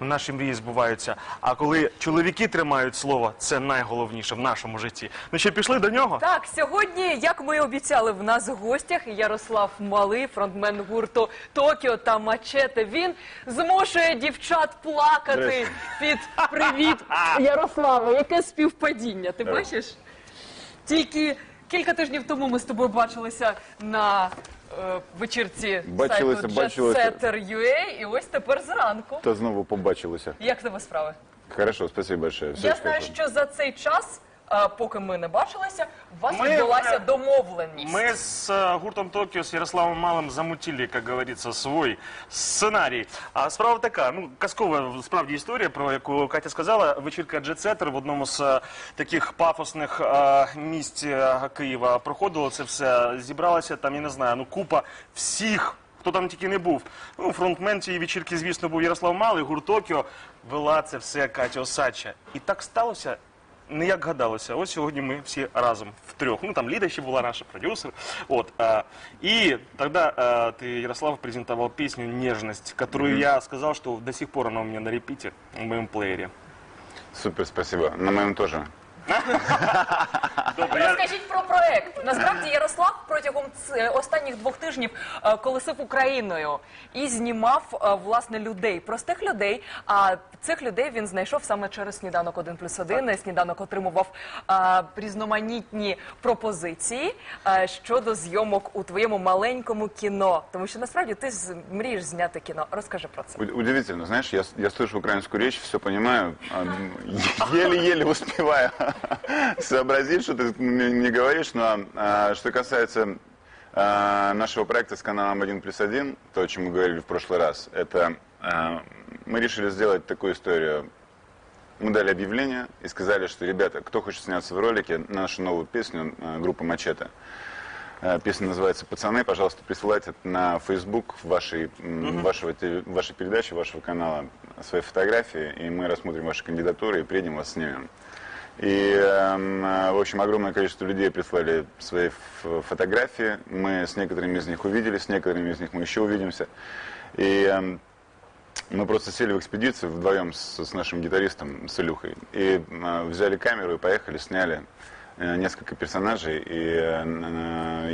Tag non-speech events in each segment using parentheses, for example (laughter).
Наші мрії збуваються. А коли чоловіки тримають слово, це найголовніше в нашому житті. Ну що, пішли до нього? Так, сьогодні, як ми і обіцяли, в нас в гостях Ярослав Малий, фронтмен гурту Токіо та Мачете. Він змушує дівчат плакати під привіт Ярослава. Яке співпадіння? Ти бачиш? Тільки кілька тижнів тому ми з тобою бачилися на е, вечірці Бачилися, сайту бачилися. JetSetter.ua, і ось тепер зранку. Та знову побачилися. Як тебе справи? Хорошо, спасибо большое. Все Я знаю, що за цей час, е, поки ми не бачилися, у вас Ми, відбулася е, домовленість. Мы с э, гуртом Токио, с Ярославом Малым замутили, как говорится, свой сценарій. А справа така, ну, казкова справді історія, про яку Катя сказала. Вечірка Джетсеттер в одному з е, таких пафосних е, місць е, Києва проходило це все. Зібралася там, я не знаю, ну купа всіх. Хто там тільки не був. Ну, фронтмен цієї вечірки, звісно, був Ярослав Малий, гурт Токіо. Вела це все Катя Осадча. І так сталося, не як гадалося. Ось сьогодні ми всі разом втрьох. Ну там Ліда ще була наша продюсер. От, А, и тогда а, ты, Ярослав, презентовал песню «Нежность», которую я сказал, что до сих пор она у меня на репите в моем плеере. Супер, спасибо. На моем тоже. Добре, я... Розкажіть про проект. Насправді Ярослав протягом ц- останніх двох тижнів е, колесив Україною і знімав е, власне людей, простих людей. А цих людей він знайшов саме через сніданок 1 плюс 1. Сніданок отримував е, різноманітні пропозиції е, щодо зйомок у твоєму маленькому кіно. Тому що насправді ти мрієш зняти кіно. Розкажи про це. Удивительно, знаешь, я, я слышу украинскую речь, все м, еле-еле успеваю (laughs) сообразить, что ты мне говоришь, но а, что касается нашего проекта с каналом 1 плюс 1, то, о чем мы говорили в прошлый раз, это а, мы решили сделать такую историю. Мы дали объявление и сказали, что, ребята, кто хочет сняться в ролике на нашу новую песню э, группы Мачете, Песня называется «Пацаны». Пожалуйста, присылайте на Facebook вашей, м, вашего, вашей передачи, вашего канала свои фотографии, и мы рассмотрим ваши кандидатуры и приедем вас снимем. И, эм, э, в общем, огромное количество людей прислали свои фотографии. Мы с некоторыми из них увиделись, с некоторыми из них мы еще увидимся. И эм, мы просто сели в экспедицию вдвоем с, с нашим гитаристом, с Илюхой. И э, взяли камеру и поехали, сняли э, несколько персонажей. И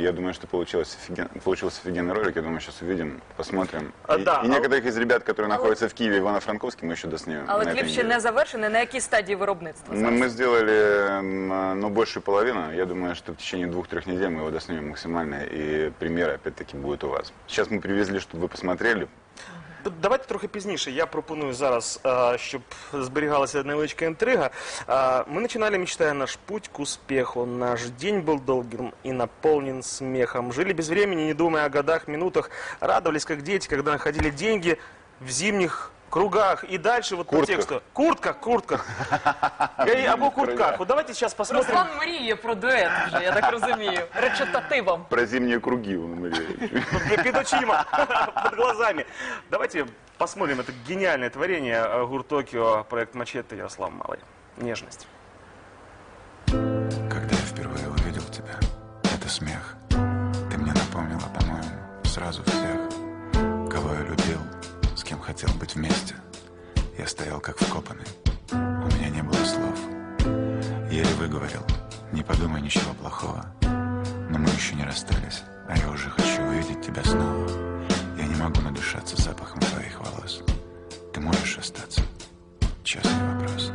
я думаю, что получилось офиген- получился офигенный ролик. Я думаю, сейчас увидим, посмотрим. А, и, да, и а- некоторых из ребят, которые находятся в Киеве, Ивано-Франковске, мы еще доснимем. Але на этой кліп ще неделе. не завершений. На якій стадії виробництва? Мы, зараз? мы сделали м, ну, большую половину. Я думаю, что в течение двух-трех недель мы его доснимем максимально. И премьера, опять-таки, будет у вас. Сейчас мы привезли, чтобы вы посмотрели. Давайте трохи пізніше. Я пропоную зараз, а, щоб зберігалася невеличка інтрига. А, Мы начинали, мечтая наш путь к успеху. Наш день был долгим и наполнен смехом. Жили без времени, не думая о годах, минутах. Радовались, как дети, когда находили деньги в зимних кругах. И дальше вот по Куртках. тексту. Куртка, куртка. (laughs) И Або куртках. Вот давайте сейчас посмотрим. Руслан мріє про дует вже, я так розумію. Речитативом. Про зимние круги, он говорит. Перед очима, (laughs) под глазами. Давайте посмотрим это гениальное творение э, Гур Токио, проект Мачете Ярослав Малый. Нежность. Когда я впервые увидел тебя, это смех. Ты мне напомнила, по-моему, сразу всех, кого я любил, с кем хотел быть вместе. Я стоял как вкопанный, у меня не было слов. Еле выговорил, не подумай ничего плохого. Но мы еще не расстались, а я уже хочу увидеть тебя снова. Я не могу надышаться запахом твоих волос. Ты можешь остаться? Честный вопрос.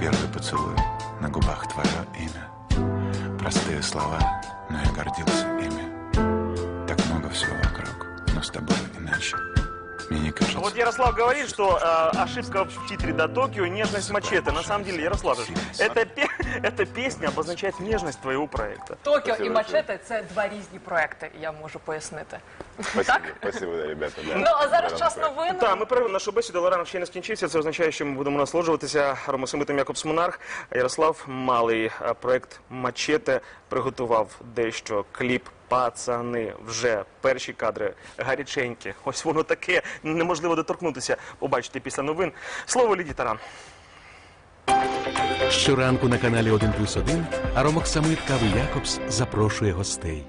Первый поцелуй, на губах твое имя. Простые слова, но я гордился ими. Так много всего вокруг, но с тобой иначе. Мне не кажется. Вот Ярослав говорит, что э, ошибка в титре до Токио нежность мачете. На самом деле, Ярослав, эта, пе- (laughs) эта песня обозначает нежность твоего проекта. Токіо і Спасибо Мачете це два різні проекти, я можу пояснити. (laughs) Спасибо, спасибо, да, ребята. Да. Ну а зараз час новин. Так, ми перервемо нашу бесіду, але ранок ще не скінчився. Це означає, що ми будемо насолоджуватися Ромосимитом Якобс Монарх. Ярослав Малий, а, проект Мачете приготував дещо. Кліп Пацани вже перші кадри гаряченькі. Ось воно таке неможливо доторкнутися. Побачите після новин. Слово Ліді Таран. Щоранку на каналі 1+,1 плюс 1 Аромок Самит Кави Якобс запрошує гостей.